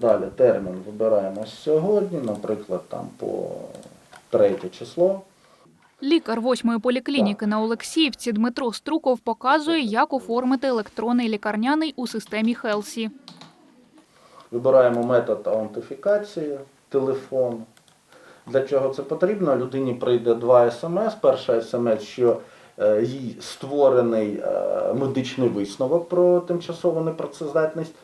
Далі термін вибираємо сьогодні, наприклад, там по третє число. Лікар восьмої поліклініки на Олексіївці Дмитро Струков показує, як оформити електронний лікарняний у системі Хелсі. Вибираємо метод аутентифікації, телефон. Для чого це потрібно? Людині прийде два смс. Перша смс, що е, їй створений е, медичний висновок про тимчасову непрацездатність.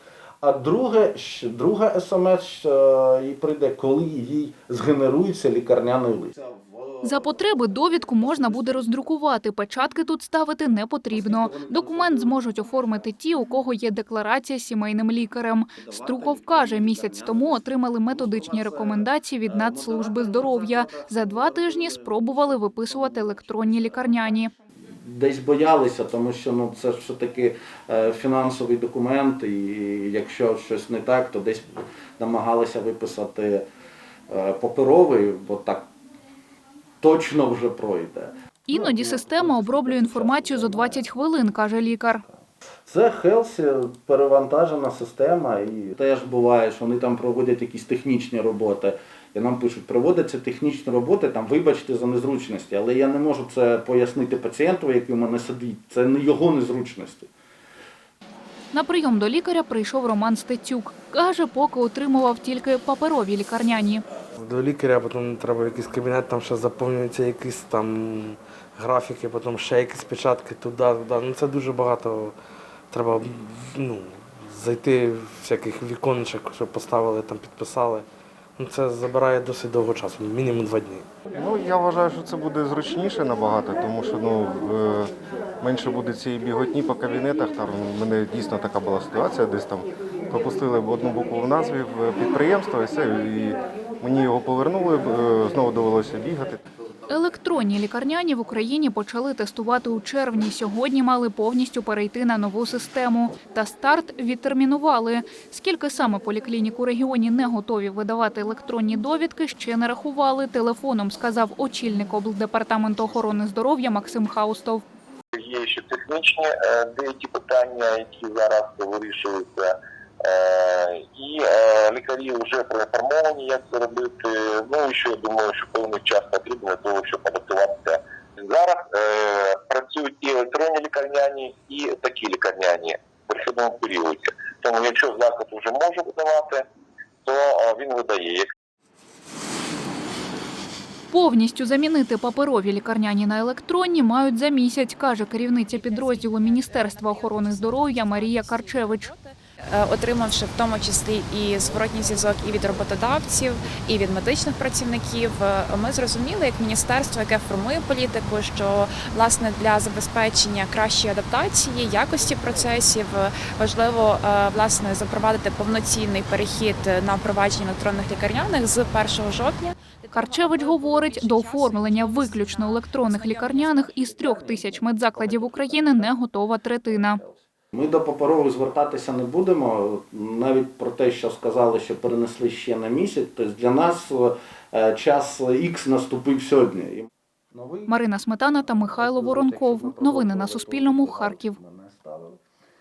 А друге, друга смс е, їй прийде, коли їй згенерується лікарняний лист. За потреби довідку можна буде роздрукувати. Печатки тут ставити не потрібно. Документ зможуть оформити ті, у кого є декларація сімейним лікарем. Струков каже, місяць тому отримали методичні рекомендації від Нацслужби здоров'я. За два тижні спробували виписувати електронні лікарняні. Десь боялися, тому що ну це ж все-таки е, фінансовий документ, і якщо щось не так, то десь намагалися виписати е, паперовий, бо так точно вже пройде. Іноді система оброблює інформацію за 20 хвилин, каже лікар. Це Хелсі перевантажена система, і теж буває, що вони там проводять якісь технічні роботи. І нам пишуть, проводяться технічні роботи, там вибачте за незручності, але я не можу це пояснити пацієнту, який у мене сидить. Це не його незручності. На прийом до лікаря прийшов Роман Стецюк. Каже, поки отримував тільки паперові лікарняні. До лікаря, потім треба якийсь кабінет, там ще заповнюються якісь там графіки, потім ще якісь печатки туди, туди. Ну це дуже багато. Треба ну, зайти всяких віконечок, щоб поставили, там підписали. Ну, це забирає досить довго часу, мінімум два дні. Ну, я вважаю, що це буде зручніше набагато, тому що ну, е, менше буде цієї біготні по кабінетах. Там в мене дійсно така була ситуація, десь там пропустили одну букву в назві в підприємства і все, і мені його повернули, е, знову довелося бігати. Електронні лікарняні в Україні почали тестувати у червні. Сьогодні мали повністю перейти на нову систему. Та старт відтермінували. Скільки саме поліклінік у регіоні не готові видавати електронні довідки, ще не рахували. Телефоном сказав очільник облдепартаменту охорони здоров'я Максим Хаустов. Є ще технічні е, деякі питання, які зараз вирішуються. Е, І е, лікарі вже проінформовані, як це робити. Ну і що я думаю, що певний час потрібен для того, щоб адаптуватися. Зараз е, працюють і електронні лікарняні, і такі лікарняні в перехідному періоді. Тому якщо заклад вже може видавати, то він видає. Повністю замінити паперові лікарняні на електронні мають за місяць, каже керівниця підрозділу Міністерства охорони здоров'я Марія Карчевич. Е, отримавши в тому числі і зворотній зв'язок і від роботодавців, і від медичних працівників. Е, Ми зрозуміли, як міністерство, яке формує політику, що власне для забезпечення кращої адаптації, якості процесів е, важливо власне запровадити повноцінний перехід на впровадження електронних лікарняних з 1 жовтня. Карчевич говорить, до оформлення виключно електронних лікарняних із трьох тисяч медзакладів України не готова третина. Ми до паперових звертатися не будемо. Навіть про те, що сказали, що перенесли ще на місяць. Тобто для нас е, час Х наступив сьогодні. Марина Сметана та Михайло Воронков. Новини на Суспільному. Харків.